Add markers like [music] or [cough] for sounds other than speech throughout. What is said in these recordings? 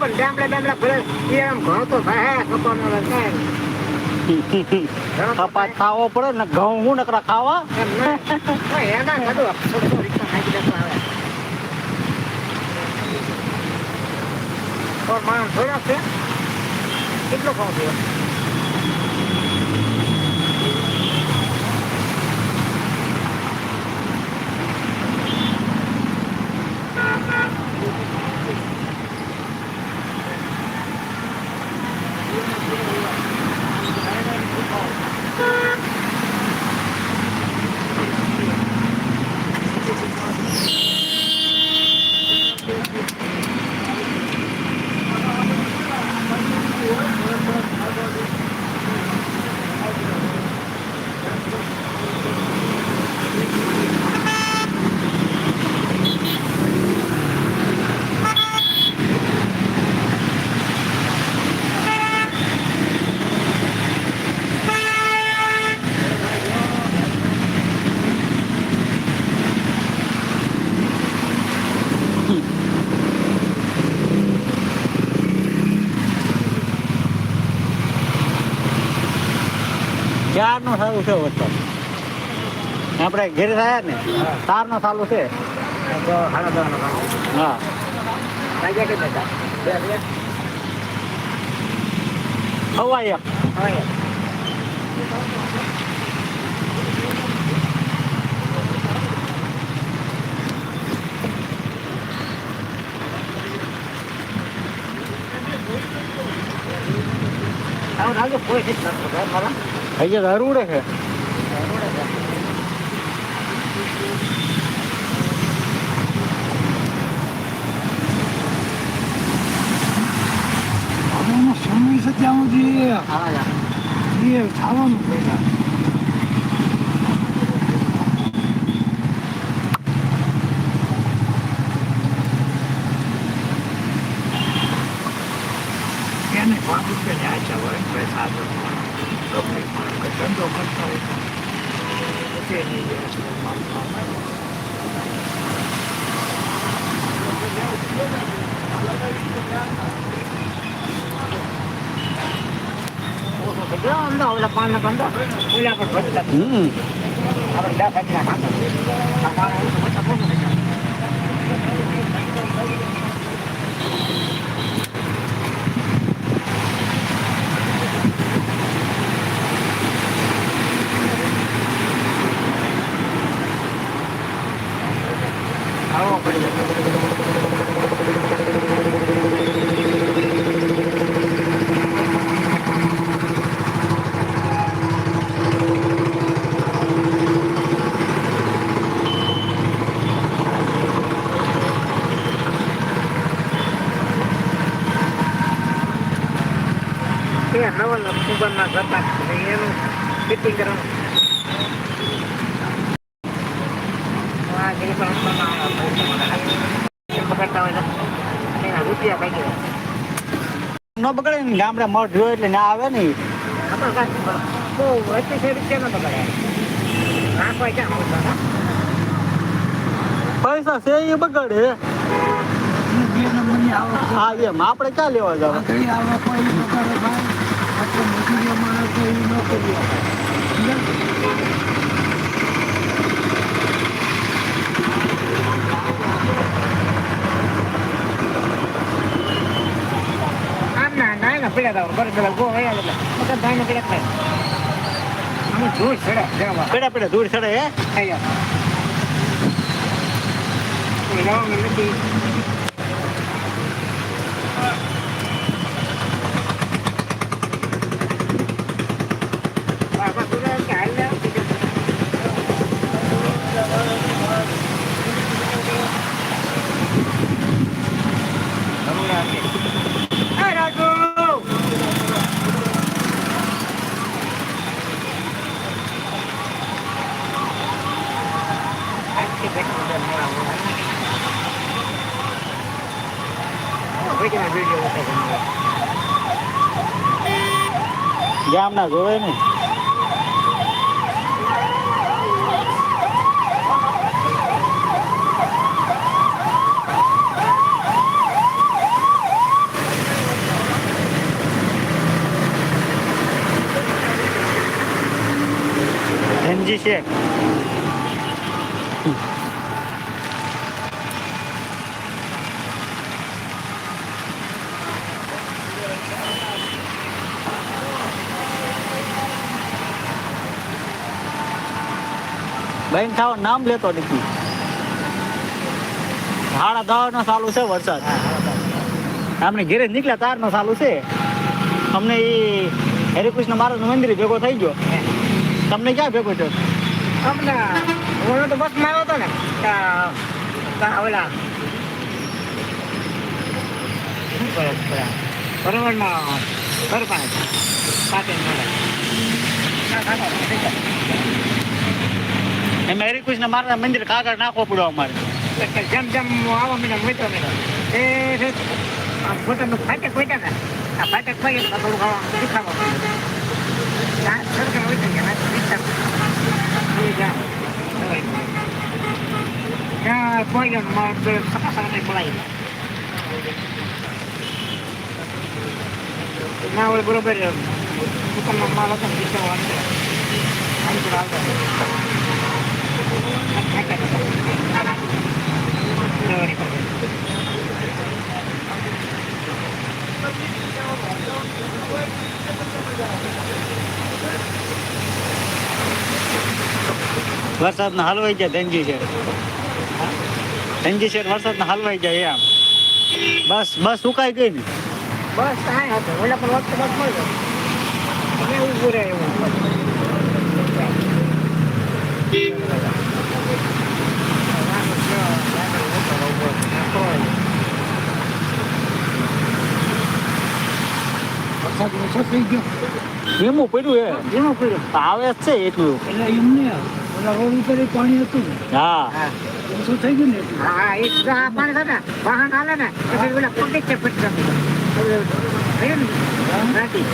પણ ભલે એ આમ તો કપાનો ખાવો પડે ને ઘઉં હું નકરા ખાવા? એના થોડું પણ માણસ થોડોક છે? કેટલો ખાવ થયો નો સારું છે વરસાદ આપણે ઘેર થયા ને. તાર નો ચાલુ છે. હા. લાગ્યા કે બેટા કોઈ બે હવા અહીંયા છે? આનો સમય છે સુધી હા જા એ થવાનું બેટા એને બાબુ કે જાય છે હવે પૈસા તો ગમે પણ ધંધો કરતા હોય તો તે નહીં જાય છે. જો અંદર ઓલા પાન ના બંધો ઓલા પર ભરતા હમ આપણે દસ હજાર ખાતા આ પાન એવું તો બધા કોનું થઈ જાય આવો પડી જાય એ કુંભરના કરતા એનું ફિટિંગ કરવાનું. આ મને પકડતા હોય તો એના રૂપિયા કઈ ન બગડે ને ગામડે મઠ જોયો એટલે ના આવે ને. બહુ અતિશય રૂપિયા ન નાખવાય ક્યાં પૈસા છે એ બગડે. અને. હા એમ. આપણે ક્યાં લેવા જાવ? આપણે મજૂરીઓ માણસ હોય એ નોકરીઓ સમજ્યા? આમ ના જવા પેડા પેડા દૂર ચડે હે? કામ ના જોવે ને. ધનજી શેખ. બેન ખાવા નામ લેતો નથી. સાડા દસ નો ચાલુ છે વરસાદ. આપણે ઘેરે નીકળ્યા તાર નો ચાલુ છે. અમને એ હરિકૃષ્ણ મહારાજ મંદિર ભેગો થઈ ગયો. તમને ક્યાં ભેગો થયો? તમને હું તો બસમાં આવ્યો હતો ને ઓલા છે ઘર પાસે સાથે મળે. ના, કાકા, થઈ જાય. એમ હરિકૃષ્ણ મારા મંદિર કાગળ નાખવો પડ્યો અમારે. જેમ જેમ આવો મને મિત્રો એ પોતાનું ફાટક હોય ને આ ફાટક હોય થોડું ખાવા શીખાવા મળ્યું. ત્યાં સરકાર હોય છે કે ના વિસ્તાર એ હોય. ત્યાં પહોંચ્યો ને મારો પેલો સકા સકા બોલાવી ના હોય બરોબર માલ હતો ને વિચાર વાંચે આમ તો આવતો વરસાદ ના હલવાઈ જાય ધનજી છે. ધનજી છે વરસાદ ના હલવાઈ જાય એમ. બસ બસ સુકાઈ ગઈ ને. બસ પણ વખત બસ મળી ગયો એવું વરસાદ ઓછો થઈ ગયો. ધીમું પડ્યું એ ધીમું પડ્યું. આવે જ છે એટલું. એટલે એમને ઓલા રોડ ઉપર પાણી હતું હા. હા. ઓછું થઈ ગયું ને હા એ પાણી થાય ને વાહન હાલે ને પછી ઓલા પગી છે મોટા થયું ને રાતી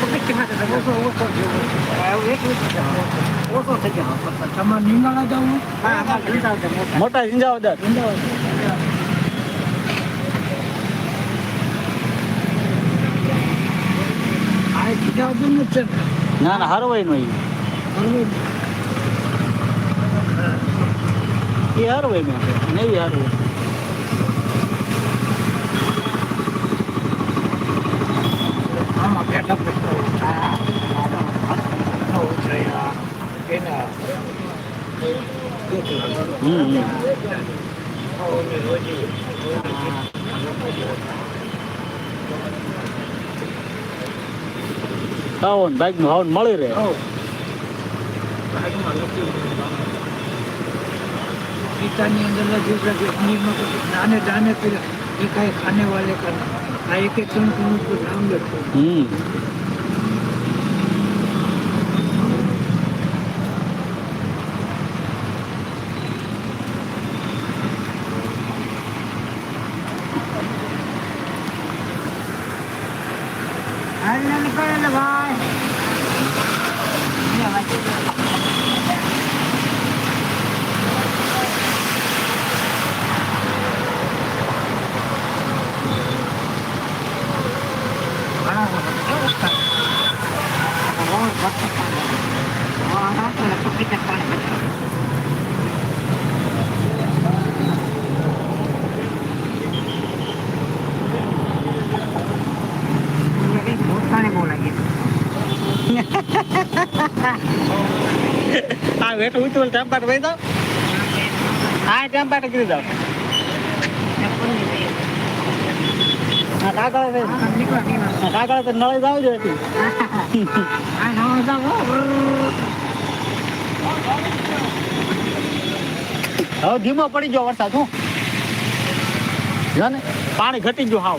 પગી છે માથે તો ઓછો ઓછો થયો. એવું એટલું જ છે. ઓછો થઈ ગયો તમારે નીંગાળા જવું હા હા ધંધા છે મોટા. મોટા ઝીંઝાવદર આ બીજા વગરનું જ છે ને ના હરવાઈ નો એ હરવાઈ છે. નહીં હરવાઈ. હમ. હમ. ખાવો ને બાઈકનું હાવ મળી રહે. ગીતાની અંદર કોઈ દાને કર્યા. એ કાંઈ ખાને વાલે કા આ એક એક ક્ષણ તું ઉપર નામ લખ્યું હમ હાલે નીકળે ને ભાઈ ઘણા બધા કેવું છે? બહુ વખત પાણી. હા, હા, તો એટલે પકડી ને પાણી બચાવે. મને કંઈક ભૂતકાળે બહુ લાગે ટેમ્પાટ વહી જાવ હા ટેમ્પાટ કરી જાવ હા, કાગળ નળી જાવ જો. હવે ધીમો પડી ગયો વરસાદ, હું. પાણી ઘટી ગયું હાવ.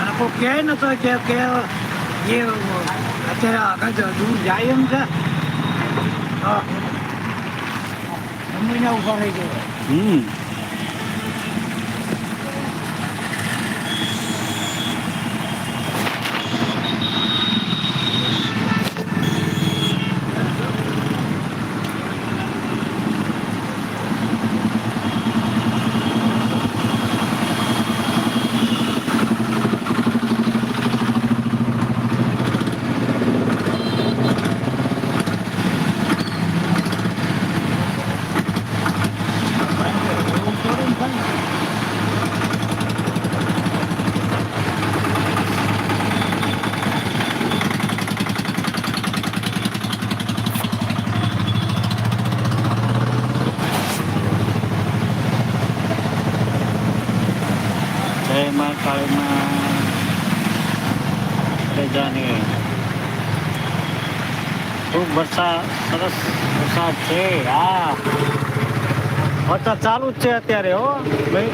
અને કોઈ કહે ને તો કે કે જે અત્યારે આગળ દૂર જાય એમ છે. જમીને ઊભા રહી ગયો. હમ જય મા કાળીમાં પ્રજાને ખૂબ વરસાદ સરસ વરસાદ છે. હા વરસાદ ચાલુ જ છે અત્યારે, હો. ભાઈ.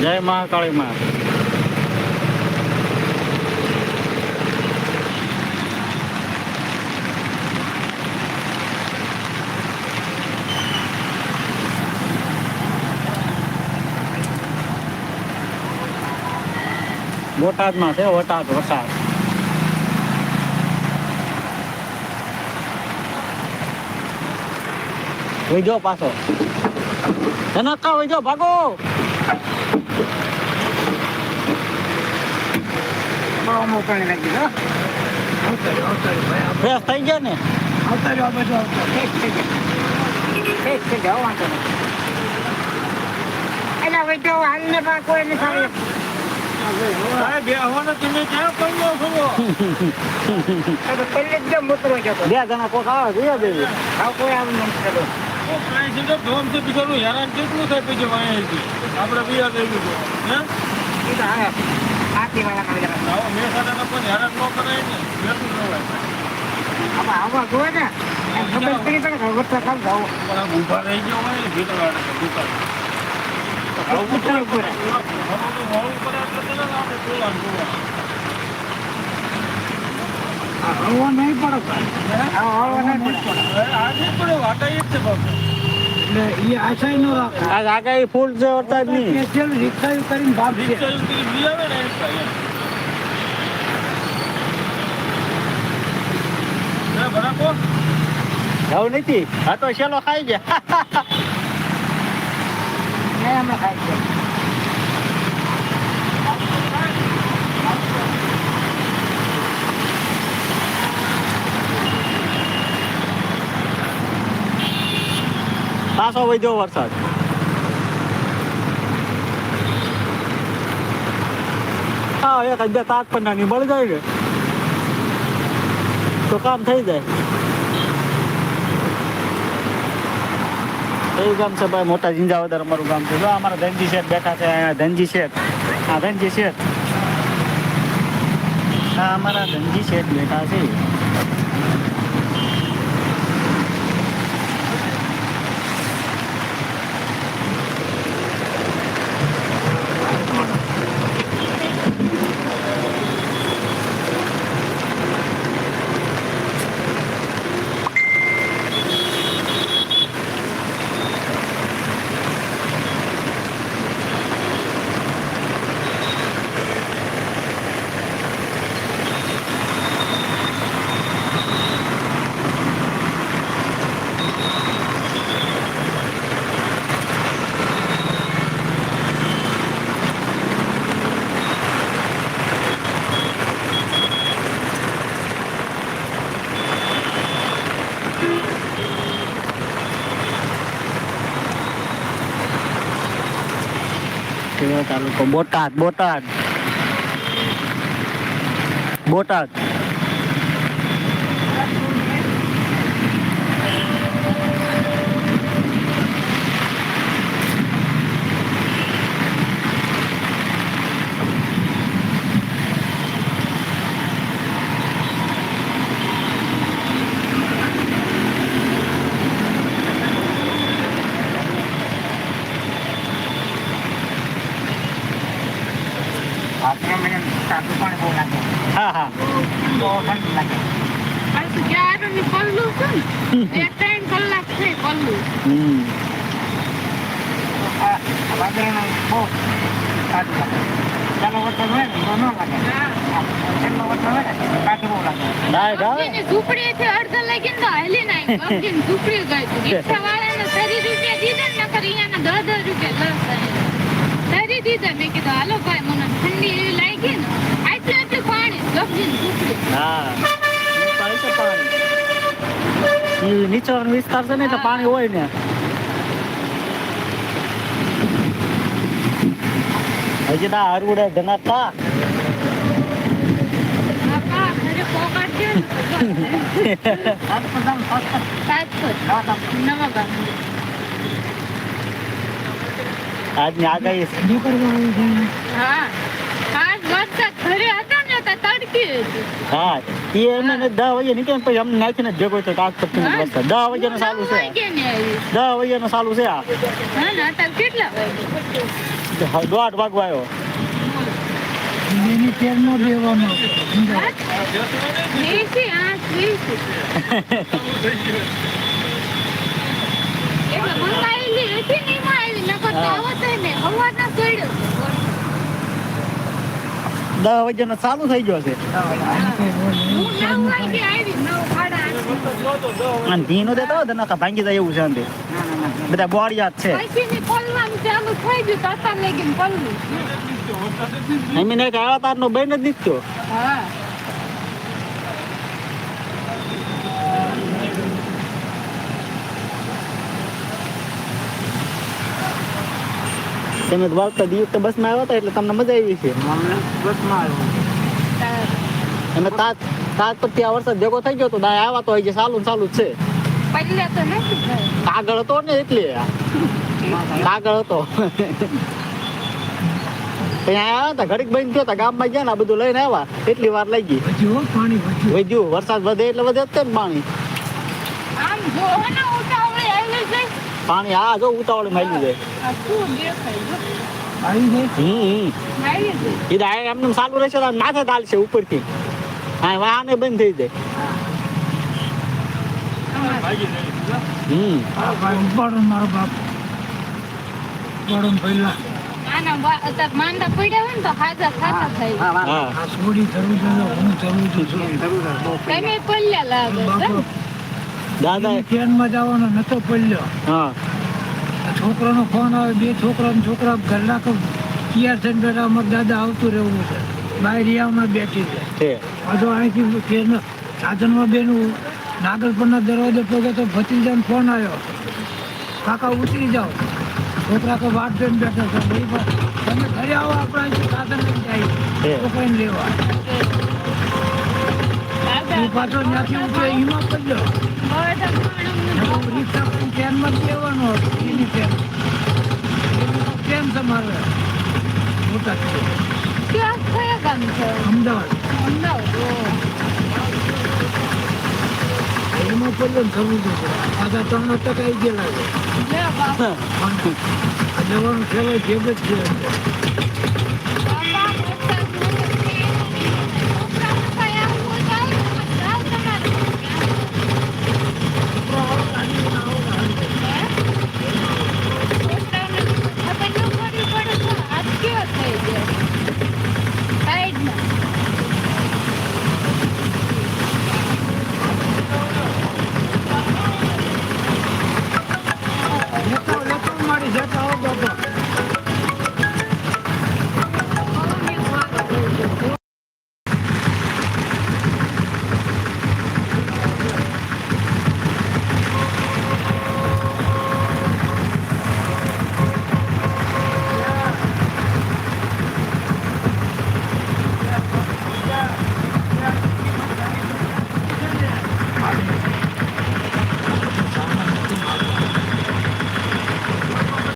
જય મહાકાળીમાં બોટાદમાં છે બોટાદ વરસાદ વૈજો પાછો. ધનકા વૈજો ભાગો. ફ્રેશ થઈ ગયા ને? ઠીક છે જાઓ વાંધો નહીં એના તો હાલને કોઈ નથી બે જણા કોક આવે જોઈએ દેવી કોઈ આવું કાંઈ ધોમ છે બિચારું હેરાન કેટલું થાય પછી આપણે બિયા થઈ ગયું હે? એ તો હવે આથી વાળા કરી દેવા આવો મેં સાથે કોઈ હેરાન ન કરાય ને. હોય હવે આવા જોવે ને? ખબર પડી પડે થવો ઊભા રહી ગયો હોય ને ભીતર વાળા ભીતર આવું ઉતરવું પડે. હળવો નહીં હળવો નહીં વાટા એ જ છે બાપુ આગાહી ફૂલ છે કરીને ભાગ જવું નથી હા તો શેલો ખાઈ ગયા. [laughs] નહીં અમે ખાઈ પાછો વધ્યો વરસાદ. હા, એક હજાર પણ નાની, મળી જાય ને તો કામ થઈ જાય. એ ગામ છે ભાઈ, મોટા જિંજાવદર અમારું ગામ છે. જો અમારા ધનજી શેઠ બેઠા છે અહીંયા, ધનજી શેઠ. હા, ધનજી શેઠ. હા, અમારા ધનજી શેઠ બેઠા છે. તાલુકો બોટાદ બોટાદ. બોટાદ. ઝૂંપડીએથી અડધા લાગીને તો હાલી નાખી. ગમગીની ઝૂંપડી ગઈ હતી. તરી રૂપિયા દીધા ને નકર અહીંયાના દસ દસ રૂપિયા લસ તરી દીધા મેં કીધું હાલો ભાઈ મને ઠંડી એવી લાગી ને આટલું આટલું પાણી. ગમગીની ઝૂંપડી. હા. પાણી છે પાણી. ઈ નીચાણ વિસ્તાર છે ને તો પાણી હોય ને. હજી ના હરવડે ધનાતા બાપા ઘરે ને તો આજની આગાહી હા. આજ વરસાદ ઘરે હતો ને તો તડકી હા એ એમને દસ વાગે નીકળે ને પછી અમને નાખીને ભેગો થયો આજ પછી વરસાદ દસ વાગ્યાનો ચાલુ છે. વાગે ને દસ વાગ્યાનો ચાલુ છે આ. હા ને કેટલા દોઢ વાગવા આવ્યો. મંગાવેલી હતી ને દસ વાગ્યાનો ચાલુ થઈ ગયો છે. ધીનો દેતો હોય તો નકા ભાંગી જાય એવું છે બધા બોડિયા જ છે. પલવાનું ચાલુ થઈ ગયું તો અત્યારે લગીને પલવું એમ ને કે આવા તારનો બેન જ નીકળ્યો હા તમે દ્વારકા દિવસ તો બસમાં આવ્યા હતા એટલે તમને મજા આવી છે. અમને બસમાં આવ્યું તાત તાત પરથી આ વરસાદ ભેગો થઈ ગયો તો દાય આવ્યા તો હજી સાલું ચાલુ છે. આગળ. હતો ને એટલે. કાગળ હતો. ત્યાં આવ્યા હતા ઘડીક બંધ થયો હતા ગામમાં ગયા ને આ બધું લઈને આવ્યા. એટલી વાર લઈ ગઈ. વધ્યું વરસાદ વધે એટલે વધે જ ને પાણી. આમ જોવો ને ઉતાવળે આવી જાય પાણી હા જો ઉતાવળે માલ્યું છે. આ શું દેખાય જો. આવી ગઈ હમ જાય એમને ચાલુ રહેશે તો માથે ચાલશે ઉપરથી. હા વાહને બંધ થઈ જાય. હમ. મારો બાપ. ઉપાડો ને પહેલા આના માંદા પડ્યા હોય ને તો હાજા ખાતા થઈ હા વાહ હા આ સોડી ધરવું જોઈએ હું જરૂર બહુ તમે પડ્યા લાગે દાદા ટ્રેનમાં જવાનો નતો પડ્યો હા. છોકરાનો ફોન આવે બે છોકરા છોકરા ઘરના તૈયાર થઈને બેઠા અમારે દાદા આવતું રહેવું છે. બાયરિયામાં બેઠી છે. પાછો અહીંથી ટ્રેન સાધનમાં બેનું નાગલપરના દરવાજે પગે તો ભત્રીજાનો ફોન આવ્યો. કાકા ઉતરી જાઓ. છોકરા તો વાત જોઈને બેઠા છે. તમે ઘરે આવો આપણા સાધન લઈને જાય. છોકરાને લેવા. હું પાછો ત્યાંથી ઉતરે એમાં પડ્યો રિક્ષા પણ ટ્રેનમાં જ લેવાનો હતો એની ટ્રેન. ટ્રેન તમારે મોટા અમદાવાદ. અમદાવાદ ઓહ. એમાં ને થવું જોઈએ. પાછા ત્રણ ટકા આવી ગયેલા છે. જવાનું કહેવાય જે જ છે.